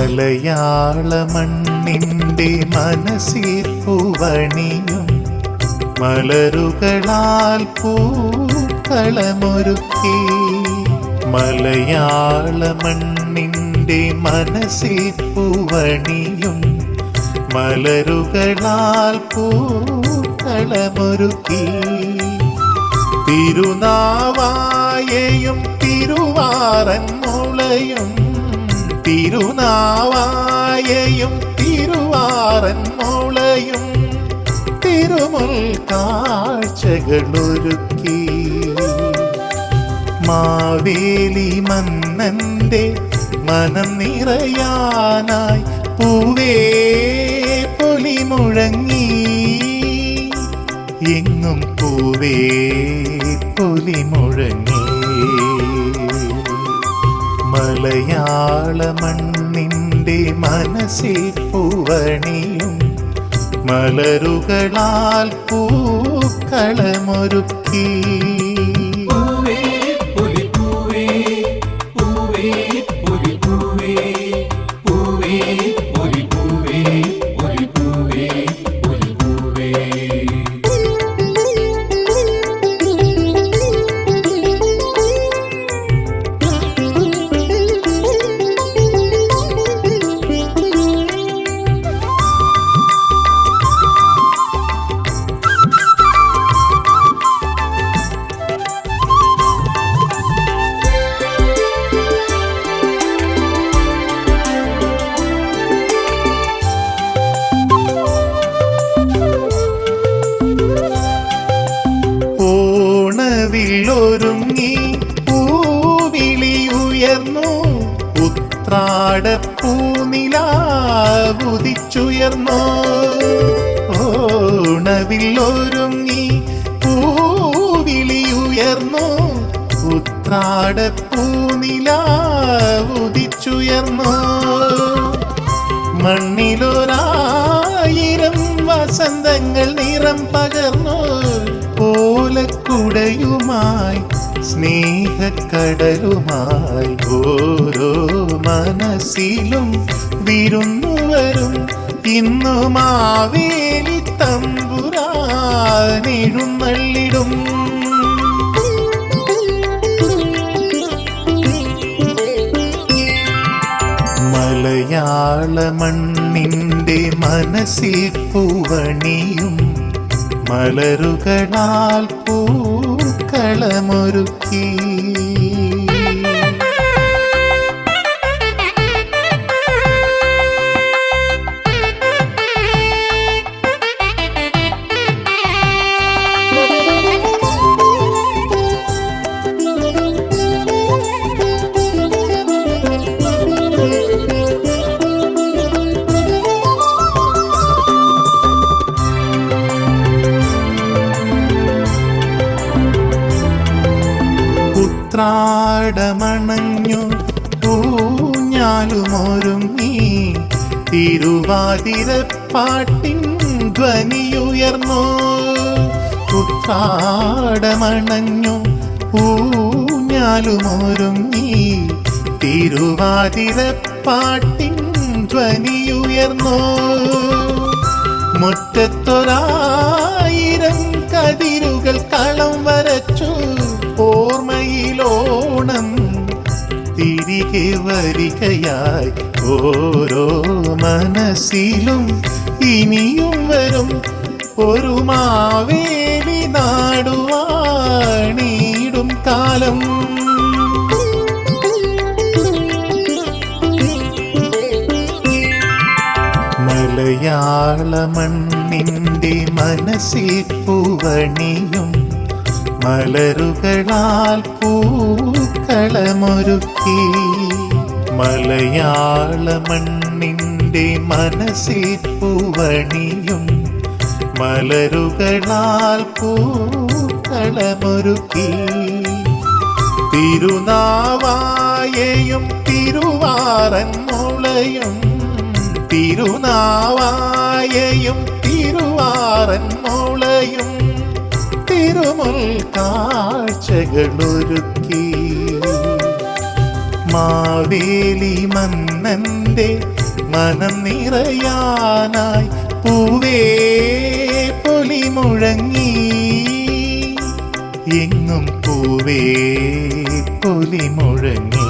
മലയാള മണ്ണിന്റെ മനസ്സിൽ പൂവണിയും മലരുകളാൽ പൂക്കളമൊരുക്കി. മലയാള മണ്ണിന്റെ മനസ്സിൽ പൂവണിയും മലരുകളാൽ പൂക്കളമൊരുക്കി. തിരുനാവായയും തിരുവാറൻ മുളയും തിരുനാവായയും തിരുവാറൻ മോളയും തിരുമുൽ കാഴ്ചകളൊരുക്കി. മാവേലി മന്നന്റെ മനം നിറയാനായി പൂവേ പൊലി മുഴങ്ങി. എങ്ങും പൂവേ പൊലി മുഴങ്ങി. മലയാള മണ്ണിന്റെ മനസ്സിൽ പൂവണിയും മലരുകളാൽ പൂക്കളമൊരുക്കി. ഉത്രാടപ്പൂനിലാവുദിച്ചുയർന്നു ഓണവില്ലൊരുങ്ങി പൂവിളിയുയർന്നു. ഉയർന്നു ഉത്രാടപ്പൂനിലാവുദിച്ചുയർന്നു മണ്ണിലൊരായിരം വസന്തങ്ങൾ നിറം പകർന്നു. ഓലക്കുടയുമായി സ്നേഹക്കടലുമായി ഓരോ മനസ്സിലും വിരുന്നുവരും. ഇന്നു മാവേലി തമ്പുരാനെഴുന്നള്ളിടും മലയാള മണ്ണിന്റെ മനസ്സിൽ പൂവണിയും മലരുകളാൽ പൂക്കളമൊരുക്കി. ഉത്രാടമണഞ്ഞു ഊഞ്ഞാലുമൊരുങ്ങി. തിരുവാതിരപ്പാട്ടിൻ ധ്വനിയുയർന്നു. കുത്താടമണഞ്ഞു ഊഞ്ഞാലുമൊരുങ്ങി. തിരുവാതിരപ്പാട്ടിൻ ധ്വനിയുയർന്നു. മുറ്റത്തൊരായിരം കതിരുകൾ കളം വരച്ചു. വരികയായി. ഓരോ മനസ്സിലും ഇനിയും വരും. ഒരു മാവേലി നാടുവാണീടും കാലം. മലയാള മണ്ണിന്റെ മനസ്സിൽ പൂവണിയും മലരുകളാൽ പൂക്കളമൊരുക്കി. മലയാള മണ്ണിന്റെ മനസ്സിൽ പൂവണിയും മലരുകളാൽ പൂക്കളമൊരുക്കി. തിരുനാവായയും തിരുവാറൻ മുളയും തിരുനാവായയും തിരുവാറൻ മുളയും തിരുമുൽ കാഴ്ചകളൊരുക്കി. മാവേലി മന്നന്റെ മനം നിറയാനായി പൂവേ പൊലി മുഴങ്ങി. എങ്ങും പൂവേ പൊലി മുഴങ്ങി.